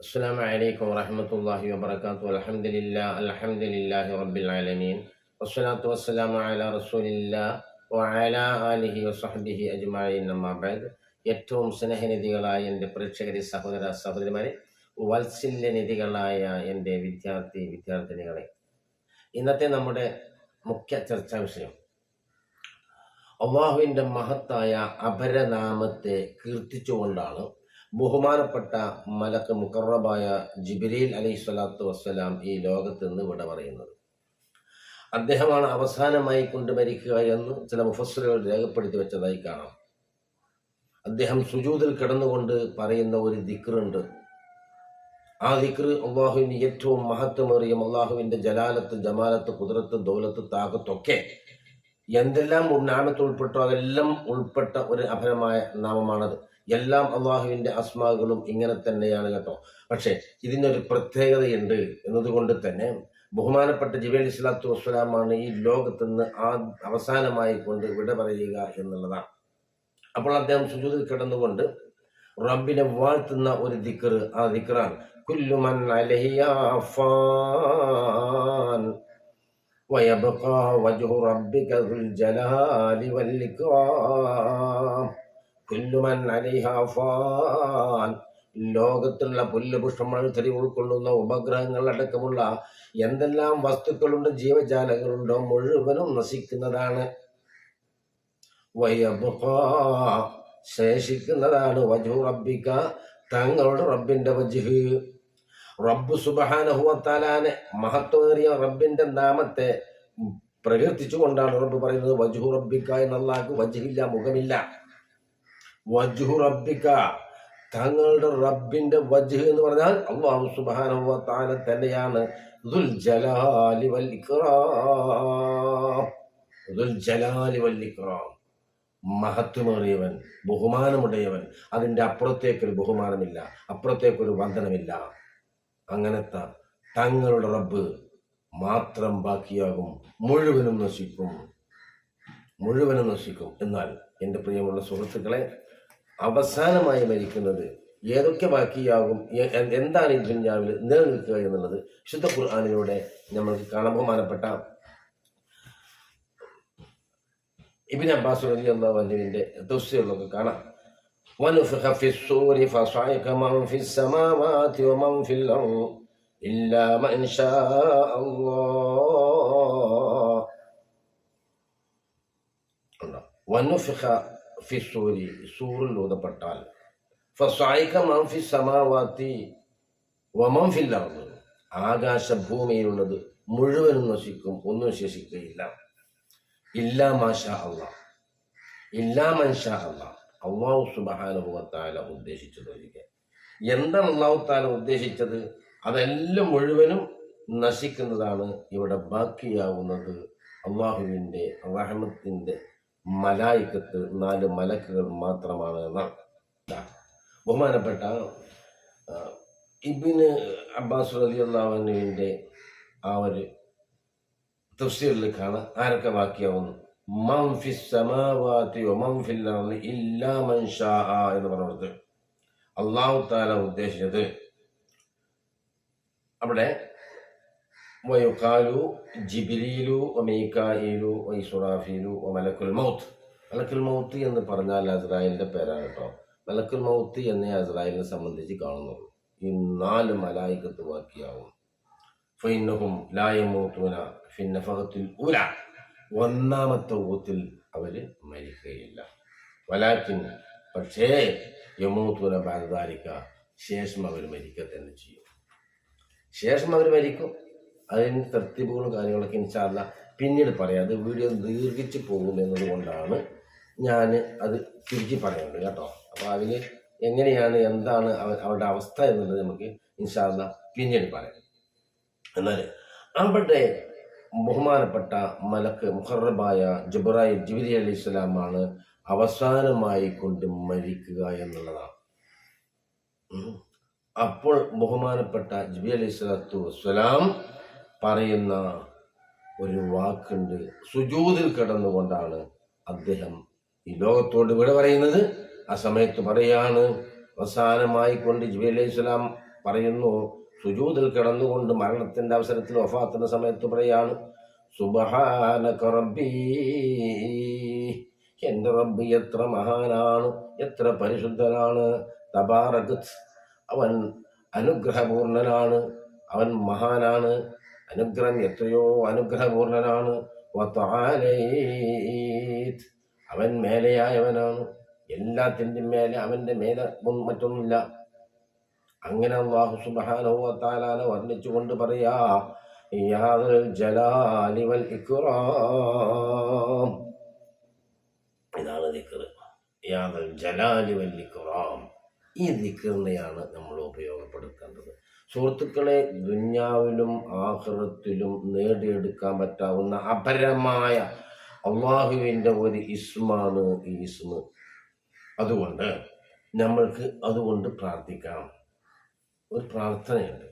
السلام عليكم ورحمة الله وبركاته الحمد لله الحمد لله رب العالمين والصلاة والسلام على رسول الله وعلى آله وصحبه أجمعين أما بعد ഏറ്റവും സ്നേഹനിധികളായ എൻ്റെ പ്രേക്ഷകരെ സഹോദര സഹോദരിമാരെ വത്സല്യനിധികളായ എൻ്റെ വിദ്യാർത്ഥി വിദ്യാർത്ഥിനികളെ ഇന്നത്തെ നമ്മുടെ മുഖ്യ ചർച്ചാ വിഷയം അള്ളാഹുവിൻ്റെ മഹത്തായ അപരനാമത്തെ കീർത്തിച്ചുകൊണ്ടാണ് ബഹുമാനപ്പെട്ട മലക്ക് മുക്കറബായ ജിബിലീൽ അലൈഹി സ്വലാത്തു വസ്സലാം ഈ ലോകത്ത് നിന്ന് വിട പറയുന്നത്. അദ്ദേഹമാണ് അവസാനമായി കൊണ്ട് മരിക്കുക എന്ന് ചില മുഫസ്സലുകൾ രേഖപ്പെടുത്തി വെച്ചതായി കാണാം. അദ്ദേഹം സുജൂതിൽ കിടന്നുകൊണ്ട് പറയുന്ന ഒരു ദിക്റുണ്ട്. ആ ദിക്ർ അള്ളാഹുവിന്റെ ഏറ്റവും മഹത്വമേറിയ അള്ളാഹുവിന്റെ ജലാലത്ത് ജമാലത്ത് കുതിരത്ത് ദൗലത്ത് താകത്തൊക്കെ എന്തെല്ലാം നാമത്ത് ഉൾപ്പെട്ടോ അതെല്ലാം ഉൾപ്പെട്ട ഒരു അഭരമായ നാമമാണത്. എല്ലാം അള്ളാഹുവിൻ്റെ അസ്മാകളും ഇങ്ങനെ തന്നെയാണ് കേട്ടോ പക്ഷേ ഇതിനൊരു പ്രത്യേകതയുണ്ട് എന്നതുകൊണ്ട് തന്നെ ബഹുമാനപ്പെട്ട ജിബേൽ ഇസ്ലാത്തു വസ്സലാമാണ് ഈ ലോകത്ത് നിന്ന് ആ അവസാനമായി കൊണ്ട് വിട പറയുക എന്നുള്ളതാണ് അപ്പോൾ അദ്ദേഹം സുജൂതിൽ കിടന്നുകൊണ്ട് റബ്ബിനെ വാഴ്ത്തുന്ന ഒരു ദിക്കർ ആ ദിക്കറാണ് കുല്ലുമൻ അലഹിയ ഫാൻ ويبقى وجه ربك ذو الجلال والإكرام കുല്ലുമൻ അലിഹാൻ ലോകത്തുള്ള പുല്ല് പുഷ്പങ്ങൾ ചെടി ഉൾക്കൊള്ളുന്ന ഉപഗ്രഹങ്ങൾ അടക്കമുള്ള എന്തെല്ലാം വസ്തുക്കളുണ്ട് ജീവജാലങ്ങളുണ്ടോ മുഴുവനും നശിക്കുന്നതാണ്. ശേഷിക്കുന്നതാണ്. വജു റബ്ബിക്ക തങ്ങളുടെ റബ്ബിന്റെ വജുഹ്. റബ്ബു സുബാനഹുവത്താലാനെ മഹത്വമേറിയ റബ്ബിന്റെ നാമത്തെ പ്രകീർത്തിച്ചുകൊണ്ടാണ് റബ്ബ് പറയുന്നത്. വജു റബ്ബിക്ക എന്നുള്ള വജുഹില്ല മുഖമില്ല. വജുഹു റബ്ബിക്ക തങ്ങളുടെ റബ്ബിന്റെ വജുഹ് എന്ന് പറഞ്ഞാൽ അള്ളാഹു തആല തന്നെയാണ്. ദുൽ ജലാലി വൽ ഇക്റാം. ദുൽ ജലാലി വൽ ഇക്റാം. മഹത്വമേറിയവൻ ബഹുമാനമുടയവൻ. അതിന്റെ അപ്പുറത്തേക്കൊരു ബഹുമാനമില്ല അപ്പുറത്തേക്കൊരു വന്ദനമില്ല. അങ്ങനത്തെ തങ്ങളുടെ റബ്ബ് മാത്രം ബാക്കിയാകും മുഴുവനും നശിക്കും. മുഴുവനും നശിക്കും. എന്നാൽ എന്റെ പ്രിയമുള്ള സുഹൃത്തുക്കളെ അവസാനമായി മരിക്കുന്നത് ഏതൊക്കെ ബാക്കിയാകും എ- എ- എന്താണ് ഈ ദുന്യാവിൽ നിലനിൽക്കുക എന്നുള്ളത് ശുദ്ധ ഖുർആാനിലൂടെ നമ്മൾക്ക് കാണാൻ ബഹുമാനപ്പെട്ട ഇബിൻ അബ്ബാസ് റലി അള്ളാഹുവിൻ്റെ തഫ്സീറിലൊക്കെ കാണാം ونفخ في الصور فصعق من في السماوات ومن في الأرض إلا من شاء الله ونفخ ഫിസൂരി സൂറിൽ ഊതപ്പെട്ടാൽ ഫസായിക്ക മംഫി സമാവാത്തി വമംഫില്ലാവുന്നത് ആകാശഭൂമിയിലുള്ളത് മുഴുവനും നശിക്കും ഒന്നും ശേഷിക്കുകയില്ല ഇല്ലാ മാഷ അള്ളാ. ഇല്ലാ മൻഷ അള്ളാ. അള്ളാഹു സുബാനുഭവത്താല ഉദ്ദേശിച്ചത് ഒരിക്കൽ. എന്താണ് അള്ളാഹുത്താല ഉദ്ദേശിച്ചത്? അതെല്ലാം മുഴുവനും നശിക്കുന്നതാണ് ഇവിടെ ബാക്കിയാവുന്നത് അള്ളാഹുവിന്റെ റഹമത്തിന്റെ മലായിക്കത്ത് നാല് മലക്കുകൾ മാത്രമാണ് എന്നാണ്. ബഹുമാനപ്പെട്ട ഇബിന് അബ്ബാസ് അലി അള്ളാഹുവിന്റെ ആ ഒരു തഫ്സീറിൽ കാണാം ആരൊക്കെ ഷാഅ എന്ന് പറഞ്ഞത് അള്ളാഹു താല ഉദ്ദേശിച്ചത് അവിടെ വയുക്കാലു ജിബിരിയിലു വമീക്കായിലു വൈസുറാഫിലു മലക്കുൽ മൗത്ത്. മലക്കുൽ മൗത്ത് എന്ന് പറഞ്ഞാൽ അസ്രായേലിന്റെ പേരാണ് കേട്ടോ. മലക്കുൽ മൗത്ത് എന്നേ അസ്രായേലിനെ സംബന്ധിച്ച് കാണുന്നുള്ളൂ. ഈ നാല് മലായിക്കത്ത് ബാക്കിയാവും. ഫൈനഹും ലായമൂത്തൂന ഫിന്നഫത്തിൽ ഉല. ഒന്നാമത്തെ ഊത്തിൽ അവർ മരിക്കുകയില്ല. വലാക്കിൻ പക്ഷേ യമൂത്തൂന ബാധാരിക്ക ശേഷം അവർ മരിക്കുക തന്നെ ചെയ്യും. ശേഷം അവർ മരിക്കും. അതിന് തർത്തിബുകളും കാര്യങ്ങളൊക്കെ ഇൻഷാല്ല പിന്നീട് പറയാം. അത് വീഡിയോ ദീർഘിച്ച് പോകും എന്നതുകൊണ്ടാണ് ഞാൻ അത് ചുരുക്കി പറയുന്നത് കേട്ടോ. അപ്പോൾ അതിൽ എങ്ങനെയാണ് എന്താണ് അവരുടെ അവസ്ഥ എന്നുള്ളത് നമുക്ക് ഇൻഷാല്ല പിന്നീട് പറയാം. എന്നാൽ അവിടെ ബഹുമാനപ്പെട്ട മലക്ക് മുഹറബായ ജുബറായി ജിബിരി അലി ഇസ്ലാമാണ് അവസാനമായി കൊണ്ട് മരിക്കുക എന്നുള്ളതാണ്. അപ്പോൾ ബഹുമാനപ്പെട്ട ജിബി അലി സ്വലാത്തു വസ്സലാം പറയുന്ന ഒരു വാക്കുണ്ട്. സുജൂതിൽ കിടന്നുകൊണ്ടാണ് അദ്ദേഹം ഈ ലോകത്തോട് വിട പറയുന്നത്. ആ സമയത്ത് പറയാണ് അവസാനമായി കൊണ്ട് ജിബി അലൈഹി സ്വലാം പറയുന്നു സുജൂതിൽ കിടന്നുകൊണ്ട് മരണത്തിന്റെ അവസരത്തിൽ വഫാത്തിന്റെ സമയത്ത് പറയാണ് റബ്ബീ എന്റെ റബ്ബ് എത്ര മഹാനാണ് എത്ര പരിശുദ്ധനാണ് തബാറകത്ത് അവൻ അനുഗ്രഹപൂർണനാണ് അവൻ മഹാനാണ് അനുഗ്രഹം എത്രയോ അനുഗ്രഹപൂർണനാണ്. അവൻ മേലെയായവനാണ്. എല്ലാത്തിന്റെയും മേലെ അവന്റെ മേലെ മറ്റൊന്നുമില്ല. അങ്ങനെ അള്ളാഹു വതആല വർണിച്ചുകൊണ്ട് പറയാ യാദൽ ജലാലി വൽ ഇക്റാം. ഇതാണ് യാദൽ ഈ ദിക്റിനെയാണ് നമ്മൾ ഉപയോഗപ്പെടുത്തേണ്ടത്. സുഹൃത്തുക്കളെ ദുന്യാവിലും ആഹ്റത്തിലും നേടിയെടുക്കാൻ പറ്റാവുന്ന അപരമായ അള്ളാഹുവിന്റെ ഒരു ഇസ്മാണ് ഈ ഇസ്മ. അതുകൊണ്ട് നമ്മൾക്ക് അതുകൊണ്ട് പ്രാർത്ഥിക്കാം ഒരു പ്രാർത്ഥനയുണ്ട്.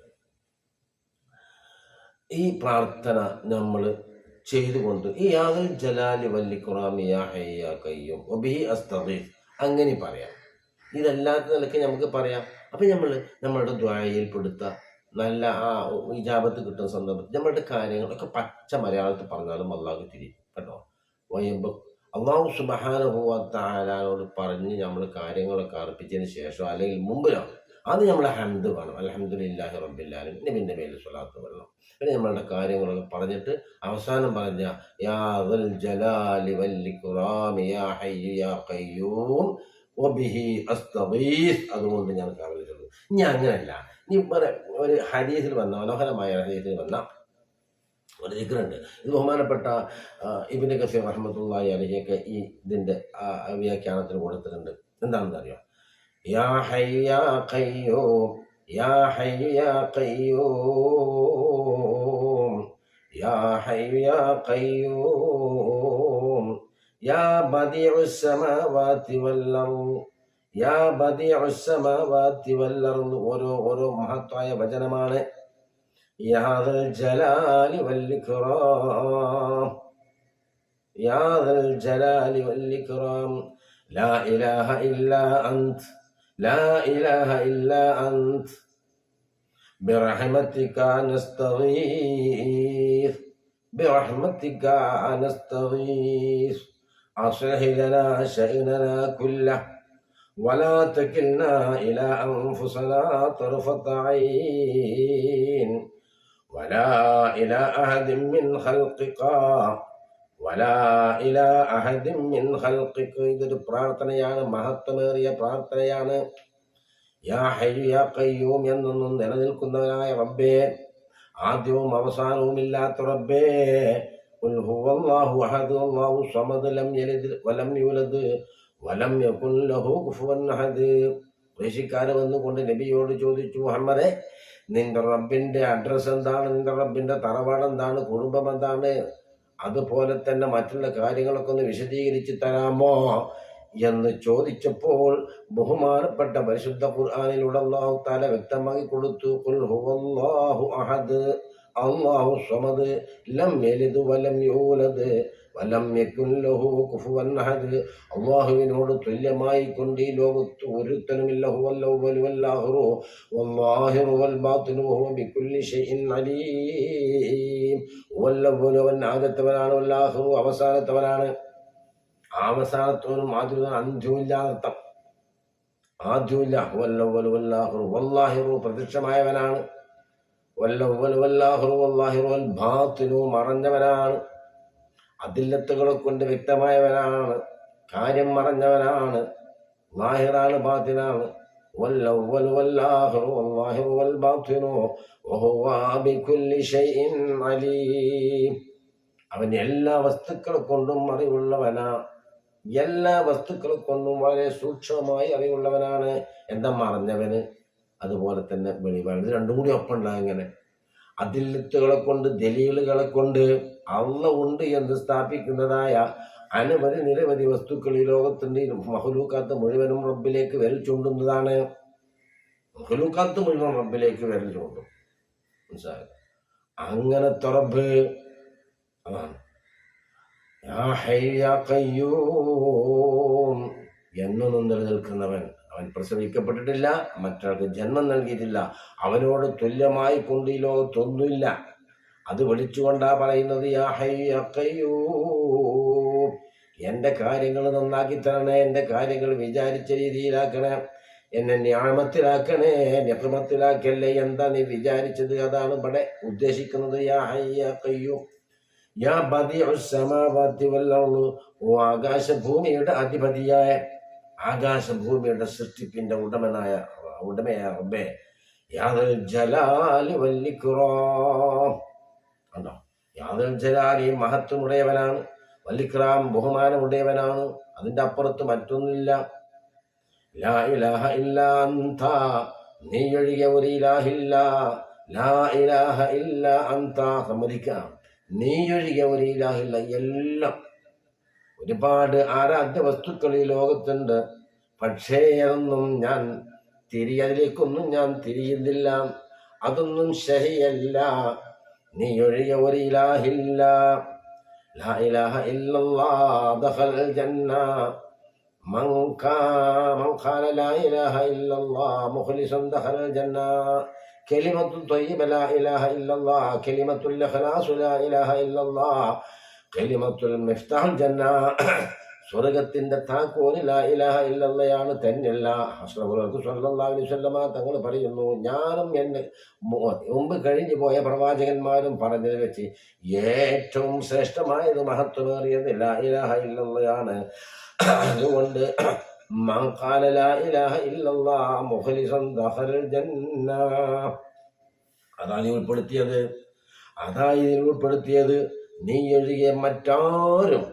ഈ പ്രാർത്ഥന നമ്മൾ ചെയ്തുകൊണ്ട് ഈ യാതൊരു ജലാലി വല്ലി യാ ഹയ്യ കയ്യും അങ്ങനെ പറയാം. ഇതല്ലാത്ത നിലയ്ക്ക് നമുക്ക് പറയാം. അപ്പം നമ്മൾ നമ്മളുടെ ദ്വായയിൽ പെടുത്ത നല്ല ആ ഇജാബത്ത് കിട്ടുന്ന സന്ദർഭത്തിൽ നമ്മളുടെ കാര്യങ്ങളൊക്കെ പച്ച മലയാളത്തിൽ പറഞ്ഞാലും അള്ളാഹു തിരി കേട്ടോ. വയ്യുമ്പോൾ അള്ളാഹു സുബഹാനുഭവത്താലാനോട് പറഞ്ഞ് നമ്മൾ കാര്യങ്ങളൊക്കെ അർപ്പിച്ചതിന് ശേഷം അല്ലെങ്കിൽ മുമ്പിലാണ്. അത് നമ്മളെ ഹംദ് വേണം. അലഹമ്മദില്ലാഹി റബ്ബില്ലാലും നബിന്റെ മേലെ സ്വലാത്ത് വേണം പിന്നെ നമ്മളുടെ കാര്യങ്ങളൊക്കെ പറഞ്ഞിട്ട് അവസാനം പറഞ്ഞ യാ ജലാലി യാ ഹയ്യു യാ ഖയ്യൂം. വബിഹി അസ്തഗീസ് അതുകൊണ്ട് ഞാൻ കാവൽ ചൊല്ലു ഇനി അങ്ങനെയല്ല. വേറെ ഒരു ഹരീസിൽ വന്ന മനോഹരമായ ഹരീസിൽ വന്ന ഒരു ദിക്റുണ്ട്. ഇത് ബഹുമാനപ്പെട്ട ഇബിന് കസീർ റഹ്മത്തുള്ളാഹി അലഹിയൊക്കെ ഈ ഇതിന്റെ ആ, വ്യാഖ്യാനത്തിന് കൊടുത്തിട്ടുണ്ട്. എന്താണെന്ന് അറിയാം യാ ഹയ്യ യാ കയ്യോ യാ ഹയ്യ യാ കയ്യോ യാ ഹയ്യ യാ ഖയ്യൂം. യാ ബദിഉസ് സമാവാതി വൽ അർദ് യാ ബദിഉസ് സമാവാതി വൽ അർദ് ഓരോ ഓരോ മഹത്തായ വചനമാണ് യാ ദൽ ജലാലി വൽ ഇക്റാം യാ ദൽ ജലാലി വൽ ഇക്റാം ലാ ഇലാഹ ഇല്ലാ അൻത് لا إله إلا أنت برحمتك نستغيث برحمتك نستغيث أصلح لنا شأننا كله ولا تكلنا إلى أنفسنا طرفة عين ولا إلى أحد من خلقك ولا إلى أحد من خلقك ഇതൊരു പ്രാർത്ഥനയാണ് മഹത്വമേറിയ പ്രാർത്ഥനയാണ് യാ ഹയ്യു യാ ഖയ്യൂം എന്നൊന്നും നിലനിൽക്കുന്നവനായ റബ്ബേ ആദ്യവും അവസാനവും ഇല്ലാത്ത റബ്ബേ സമദ് ലം യലിദ് വലം വന്നുകൊണ്ട് നബിയോട് ചോദിച്ചു മുഹമ്മദെ നിന്റെ റബ്ബിന്റെ അഡ്രസ് എന്താണ്? നിന്റെ റബ്ബിന്റെ തറവാട് എന്താണ്? കുടുംബം എന്താണ്? അതുപോലെ തന്നെ മറ്റുള്ള കാര്യങ്ങളൊക്കെ ഒന്ന് വിശദീകരിച്ച് തരാമോ? എന്ന് ചോദിച്ചപ്പോൾ ബഹുമാനപ്പെട്ട പരിശുദ്ധ ഖുർആാനിലൂടെ അള്ളാഹു താല വ്യക്തമാക്കി കൊടുത്തു ഹുവല്ലാഹു അഹദ്. അള്ളാഹു സമദ് ലം യലിദ് വലം യൂലദ് വലം യകുൻ ലഹു കുഫുവൻ അഹദ്. അള്ളാഹുവിനോട് തുല്യമായി കൊണ്ട് ഈ ലോകത്ത് ഒരുത്തനുമില്ല ഹുവൽ അവ്വലു വൽ ആഖിറു വൽ ബാത്തിനു വഹുവ ബികുല്ലി ഷൈഇൻ അലീം. ഹുവൽ അവ്വലു ആദ്യത്തവനാണ് വൽ അവസാനത്തവനാണ്. അവസാനത്തോനും ആദ്യവും അന്ത്യമില്ലാത്തം ആദ്യമില്ല വല്ലാഹിറു പ്രത്യക്ഷമായവനാണ് വല്ലവ്വലു വല്ലാഹുറു വൽ ബാത്തിനു മറഞ്ഞവനാണ്. അതില്ലത്തുകളെ കൊണ്ട് വ്യക്തമായവനാണ്. കാര്യം മറഞ്ഞവനാണ്. ലാഹിറാണ് ബാത്തിനാണ്. അവൻ എല്ലാ വസ്തുക്കളെ കൊണ്ടും അറിവുള്ളവനാ. എല്ലാ വസ്തുക്കളെ കൊണ്ടും വളരെ സൂക്ഷ്മമായി അറിവുള്ളവനാണ്. എന്താ മറഞ്ഞവന്? അതുപോലെ തന്നെ വെളിവാണ് ഇത് രണ്ടും കൂടി ഒപ്പം ഉണ്ടാകും ഇങ്ങനെ. അതിലത്തുകളെ കൊണ്ട് ദലീലുകളെ കൊണ്ട് അള്ള ഉണ്ട് എന്ന് സ്ഥാപിക്കുന്നതായ അനവധി നിരവധി വസ്തുക്കൾ ഈ ലോകത്തിന്റെ മഹലൂക്കാത്ത് മുഴുവനും റബ്ബിലേക്ക് വിരൽ ചൂണ്ടുന്നതാണ്. മഹലൂക്കാത്ത് മുഴുവൻ റബ്ബിലേക്ക് വിരൽ ചൂണ്ടും. മനസ്സിലായി? അങ്ങനത്തെ റബ്ബ് അതാണ്. എന്നൊന്നും നിലനിൽക്കുന്നവൻ അവൻ പ്രസവിക്കപ്പെട്ടിട്ടില്ല മറ്റൊരാൾക്ക് ജന്മം നൽകിയിട്ടില്ല അവനോട് തുല്യമായി കൊണ്ട് ഈ ലോകത്തൊന്നുമില്ല അത് വിളിച്ചുകൊണ്ടാ പറയുന്നത് യാ കാര്യങ്ങൾ നന്നാക്കി തരണേ എന്റെ കാര്യങ്ങൾ വിചാരിച്ച രീതിയിലാക്കണേ എന്നെ ന്യാമത്തിലാക്കണേ നിഹമത്തിലാക്കല്ലേ എന്താ നീ വിചാരിച്ചത് അതാണ് ഇവിടെ ഉദ്ദേശിക്കുന്നത് യാ ഹയ്യ യാ യാ. ഓ ആകാശഭൂമിയുടെ അധിപതിയായ ആകാശഭൂമിയുടെ സൃഷ്ടിപ്പിന്റെ ഉടമനായ ഉടമയായ റബ്ബെ യാതൊരു ജലാലി വല്ലിക്കുറോ കണ്ടോ? യാദൽ ജലാലി മഹത്വമുടയവനാണ് വല്ലിക്രാം ബഹുമാനമുടയവനാണ് അതിന്റെ അപ്പുറത്ത് മറ്റൊന്നുമില്ല. ലാ ഇലാഹ ഇല്ലാന്ത നീ ഒഴികെ ഒരു ഇലാഹില്ല. ലാ ഇലാഹ ഇല്ല അന്ത സമ്മതിക്കാം. നീ ഒഴികെ ഒരു ഇലാഹില്ല എല്ലാം ഒരുപാട് ആരാധ്യ വസ്തുക്കൾ ഈ ലോകത്തുണ്ട് പക്ഷേ അതൊന്നും ഞാൻ തിരി അതിലേക്കൊന്നും ഞാൻ തിരിയുന്നില്ല അതൊന്നും ശരിയല്ല നീ ഒഴികെ ഒരു ഇലാഹില്ല ലാ ഇലാഹ ഇല്ലല്ലാഹ് ദഖൽ ജന്ന من كان من قال لا إله إلا الله مخلصا دخل الجنة كلمة طيبة لا إله إلا الله كلمة الإخلاص لا إله إلا الله كلمة المفتاح الجنة സ്വർഗത്തിന്റെ താക്കോൽ ലാ ഇലാഹ ഇല്ലല്ലയാണ് തന്നെയല്ല. അലൈഹി വസല്ലമ തങ്ങൾ പറയുന്നു ഞാനും എന്നെ മുമ്പ് കഴിഞ്ഞു പോയ പ്രവാചകന്മാരും പറഞ്ഞത് വെച്ച് ഏറ്റവും ശ്രേഷ്ഠമായത് മഹത്വമേറിയത് ലാ ഇലാഹ ഇല്ലല്ലയാണ്. അതുകൊണ്ട് അതാണ് ഉൾപ്പെടുത്തിയത്. അതാ ഇതിൽ ഉൾപ്പെടുത്തിയത്. നീ ഒഴികെ മറ്റാരും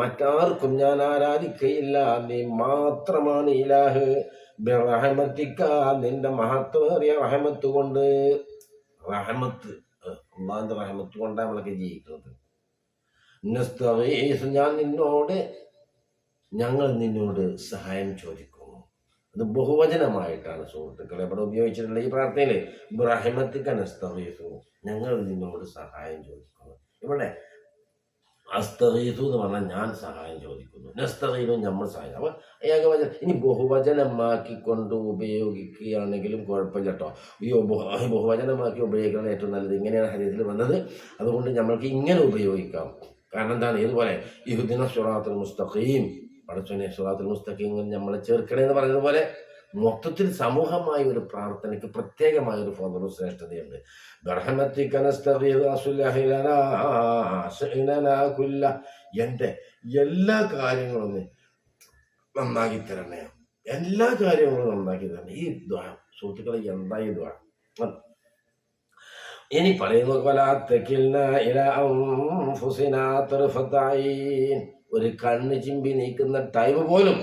മറ്റാർക്കും ഞാൻ ആരാധിക്കയില്ല. നീ മാത്രമാണ് ഇലാഹ്. റഹമത്തിക്ക നിന്റെ മഹത്വമേറിയ റഹമത്ത് കൊണ്ട്. റഹമത്ത് അള്ളാന്റെ റഹമത്ത് കൊണ്ടാണ് നമ്മളൊക്കെ ജീവിക്കുന്നത്. ഞാൻ നിന്നോട് ഞങ്ങൾ നിന്നോട് സഹായം ചോദിക്കുന്നു. അത് ബഹുവചനമായിട്ടാണ് സുഹൃത്തുക്കൾ എവിടെ ഉപയോഗിച്ചിട്ടുള്ള ഈ പ്രാർത്ഥനയിൽ ഇബ്രാഹിമത്തിക്ക് നസ്തഗീസു ഞങ്ങൾ നിന്നോട് സഹായം ചോദിക്കുന്നു. ഇവിടെ അസ്തറീതു എന്ന് പറഞ്ഞാൽ ഞാൻ സഹായം ചോദിക്കുന്നു. നസ്തഗീസും നമ്മൾ സഹായം അപ്പൊ ഏകവചനം ഇനി ബഹുവചനമാക്കിക്കൊണ്ട് ഉപയോഗിക്കുകയാണെങ്കിലും കുഴപ്പമില്ല കേട്ടോ. ഈ ബഹു- ബഹുവചനമാക്കി ഉപയോഗിക്കണം ഏറ്റവും നല്ലത്. ഇങ്ങനെയാണ് ഹരിയത്തിൽ വന്നത്. അതുകൊണ്ട് നമ്മൾക്ക് ഇങ്ങനെ ഉപയോഗിക്കാം. കാരണം എന്താണ്? ഇതുപോലെ ഇഹുദിന സുറാത്തുൽ മുസ്തഖീം പടച്ചോനെ സുറാത്തുൽ മുസ്തഖീം നമ്മളെ ചേർക്കണേ എന്ന് പറയുന്നത് പോലെ മൊത്തത്തിൽ സമൂഹമായ ഒരു പ്രാർത്ഥനയ്ക്ക് പ്രത്യേകമായ ഒരു ഫോദറും ശ്രേഷ്ഠതയുണ്ട്. എന്റെ എല്ലാ കാര്യങ്ങളും നന്നാക്കി തരണേ എല്ലാ കാര്യങ്ങളും നന്നാക്കി തരണേ ഈ ദ്വാ സുഹൃത്തുക്കളെ എന്തായി ദ്വാ ഇനി പറയുന്നു. ഒരു കണ്ണ് ചിമ്പി നീക്കുന്ന ടൈം പോലും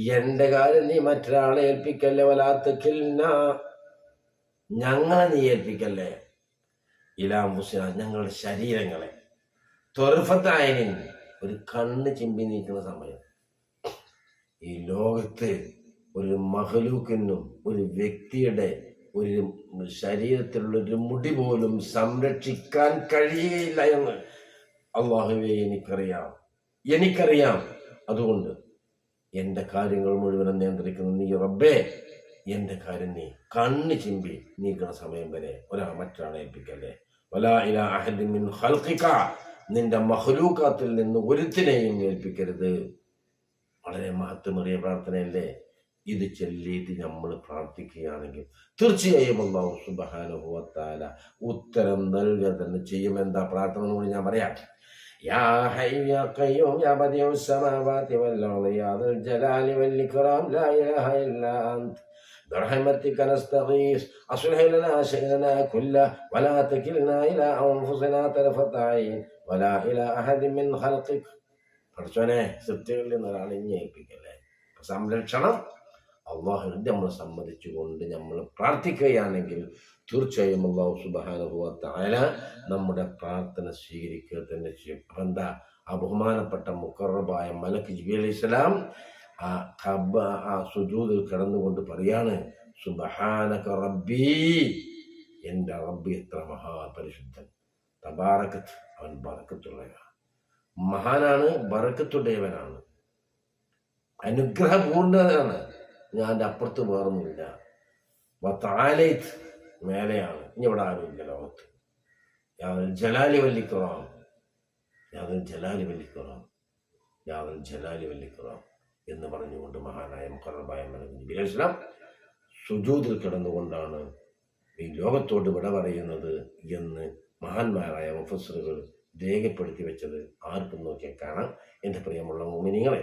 എന്റെ കാര്യം നീ മറ്റൊരാളെ ഏൽപ്പിക്കല്ലേ വലാത്തക്കിൽന ഞങ്ങളെ നീ ഏൽപ്പിക്കല്ലേ? ഇലാംബുസിന ഞങ്ങളുടെ ശരീരങ്ങളെ. തൊർഫത്തായനിൻ ഒരു കണ്ണ് ചിമ്പി നീക്കുന്ന സമയം. ഈ ലോകത്ത് ഒരു മഹലൂക്കിനും ഒരു വ്യക്തിയുടെ ഒരു ശരീരത്തിലുള്ള ഒരു മുടി പോലും സംരക്ഷിക്കാൻ കഴിയുകയില്ല എന്ന് അള്ളാഹുവെ എനിക്കറിയാം. എനിക്കറിയാം. അതുകൊണ്ട് എന്റെ കാര്യങ്ങൾ മുഴുവനും നിയന്ത്രിക്കുന്ന. നീ റബ്ബേ എന്റെ കാര്യം നീ കണ്ണ് ചിമ്പി നീക്കണ സമയം വരെ ഒരാ മറ്റൊരാളെ ഏൽപ്പിക്കല്ലേ? വലാ മിൻ നിന്റെ മഹ്ലൂക്കാത്തിൽ നിന്ന് ഒരുത്തിനെയും ഏൽപ്പിക്കരുത്. വളരെ മഹത്വമേറിയ പ്രാർത്ഥനയല്ലേ? ഇത് ചൊല്ലിയിട്ട് നമ്മൾ പ്രാർത്ഥിക്കുകയാണെങ്കിൽ തീർച്ചയായും അള്ളാഹു സുബാനുഭവത്താല ഉത്തരം നൽകുക തന്നെ ചെയ്യും. പ്രാർത്ഥന എന്ന് ഞാൻ പറയാം? يا حي يا قيوم يا بديع السماوات والأرض يا ذا الجلال والإكرام لا إله إلا أنت برحمتك نستغيث أصلح لنا شأننا كله ولا تكلنا إلى أنفسنا طرفة عين ولا إلى أحد من خلقك പഠിച്ചോനെ സൃഷ്ടികളിൽ നിന്ന് ഒരാളെ ഇനി ഏൽപ്പിക്കല്ലേ സംരക്ഷണം അള്ളാഹുവിന്റെ നമ്മൾ സമ്മതിച്ചുകൊണ്ട് നമ്മൾ പ്രാർത്ഥിക്കുകയാണെങ്കിൽ തീർച്ചയായും അള്ളാഹു സുബാനുഭവത്തായ നമ്മുടെ പ്രാർത്ഥന സ്വീകരിക്കുക തന്നെ ചെയ്യും. അപ്പം എന്താ? ആ ബഹുമാനപ്പെട്ട മുക്കറബായ മലക്ക് ജിബി അലൈഹി സ്വലാം ആ കബ ആ സുജൂതിൽ കിടന്നുകൊണ്ട് പറയാണ് സുബഹാനക റബ്ബി എന്റെ റബ്ബി എത്ര മഹാപരിശുദ്ധൻ തബാറക്കത്ത് അവൻ ബറക്കത്തുള്ളവനാണ്. മഹാനാണ് ബറക്കത്തുടയവനാണ്. അനുഗ്രഹപൂർണനാണ് ഞാൻ എന്റെ അപ്പുറത്ത് വേറൊന്നുമില്ല. താലേത്ത് മേലെയാണ്. ഇനി ഇവിടെ ആരുമില്ല ലോകത്ത്. യാതൊരു ജലാലി വല്ലിക്കുറാം യാതൊരു ജലാലി വല്ലിക്കുറാം യാതൊരു ജലാലി വല്ലിക്കുറാം എന്ന് പറഞ്ഞുകൊണ്ട് മഹാനായ മുഖറബായ മലകുഞ്ഞി ഇസ്ലാം സുജൂതിൽ കിടന്നുകൊണ്ടാണ് ഈ ലോകത്തോട് വിട പറയുന്നത് എന്ന് മഹാന്മാരായ മുഫസറുകൾ രേഖപ്പെടുത്തി വെച്ചത് ആർക്കും നോക്കിയാൽ കാണാം. എന്റെ പ്രിയമുള്ള മോമിനിങ്ങളെ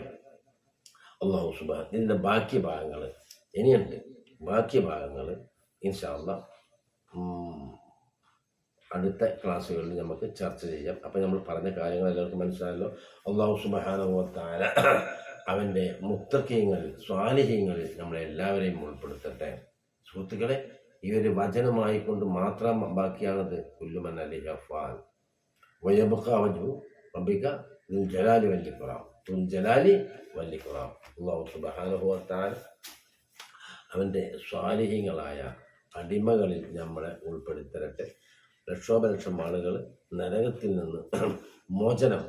അള്ളാഹു സുബാൻ ഇതിന്റെ ബാക്കി ഭാഗങ്ങൾ ഇനിയുണ്ട്. ബാക്കി ഭാഗങ്ങൾ ഇൻഷാല്ല അടുത്ത ക്ലാസ്സുകളിൽ നമുക്ക് ചർച്ച ചെയ്യാം. അപ്പം നമ്മൾ പറഞ്ഞ കാര്യങ്ങൾ എല്ലാവർക്കും മനസ്സിലായല്ലോ. അള്ളാഹു സുബാനുഭവത്താല അവന്റെ മുത്തക്കീങ്ങളിൽ സ്വാലിഹ്യങ്ങളിൽ നമ്മളെല്ലാവരെയും ഉൾപ്പെടുത്തട്ടെ. സുഹൃത്തുക്കളെ ഈ ഒരു വചനമായിക്കൊണ്ട് മാത്രം ബാക്കിയാണത് കുല്ലുമൻ അലി ഹഫാൻ വയബുഖ വജു റബിക ജലാലി വല്ലിക്കുറാം ജലാലി വല്ലിക്കുറാം അള്ളാഹു സുബാനുഭവത്താൽ അവന്റെ സ്വാലിഹ്യങ്ങളായ അടിമകളിൽ നമ്മളെ ഉൾപ്പെടുത്തരട്ടെ. ലക്ഷോപലക്ഷം ആളുകൾ നരകത്തിൽ നിന്ന് മോചനം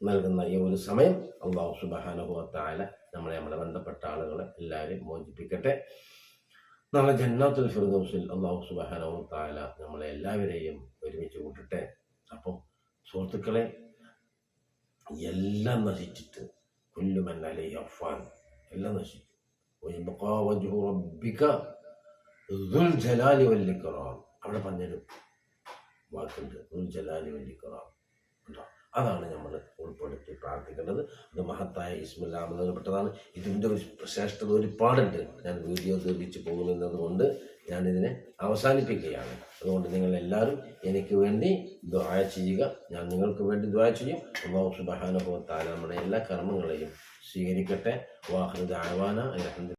നൽകുന്ന ഈ ഒരു സമയം അള്ളാഹു സുബാനുഭവത്തായ നമ്മളെ നമ്മളെ ബന്ധപ്പെട്ട ആളുകളെ എല്ലാവരെയും മോചിപ്പിക്കട്ടെ. നാളെ ജന്നാത്തുൽ ഫിർദൗസിൽ അള്ളാഹു സുബാനുഭവത്തായ നമ്മളെ എല്ലാവരെയും ഒരുമിച്ച് കൂട്ടട്ടെ. അപ്പം സുഹൃത്തുക്കളെ എല്ലാം നശിച്ചിട്ട് കുല്ലുമൻ അലൈ അഫാൻ എല്ലാം നശിച്ചു. ജലാലി വല്ലിക്കറാം അവിടെ പറഞ്ഞൊരു വാക്കുണ്ട് ജലാലി വല്ലിക്കറാം അതാണ് നമ്മൾ ഉൾപ്പെടുത്തി പ്രാർത്ഥിക്കേണ്ടത്. അത് മഹത്തായ ഇസ്മുല്ലാം നൽകപ്പെട്ടതാണ് ഇതിന്റെ ഒരു ശ്രേഷ്ഠത ഒരുപാടുണ്ട്. ഞാൻ വീഡിയോ നിർമ്മിച്ച് പോകുന്നതുകൊണ്ട് ഞാനിതിനെ അവസാനിപ്പിക്കുകയാണ്. അതുകൊണ്ട് നിങ്ങൾ എല്ലാവരും എനിക്ക് വേണ്ടി ദ്വായ ചെയ്യുക. ഞാൻ നിങ്ങൾക്ക് വേണ്ടി ദ്വായ ചെയ്യും. അള്ളാഹു സുബഹാനുഭവത്താല നമ്മുടെ എല്ലാ കർമ്മങ്ങളെയും സ്വീകരിക്കട്ടെ. വാഹന ആവാന അലഹമ്മദ്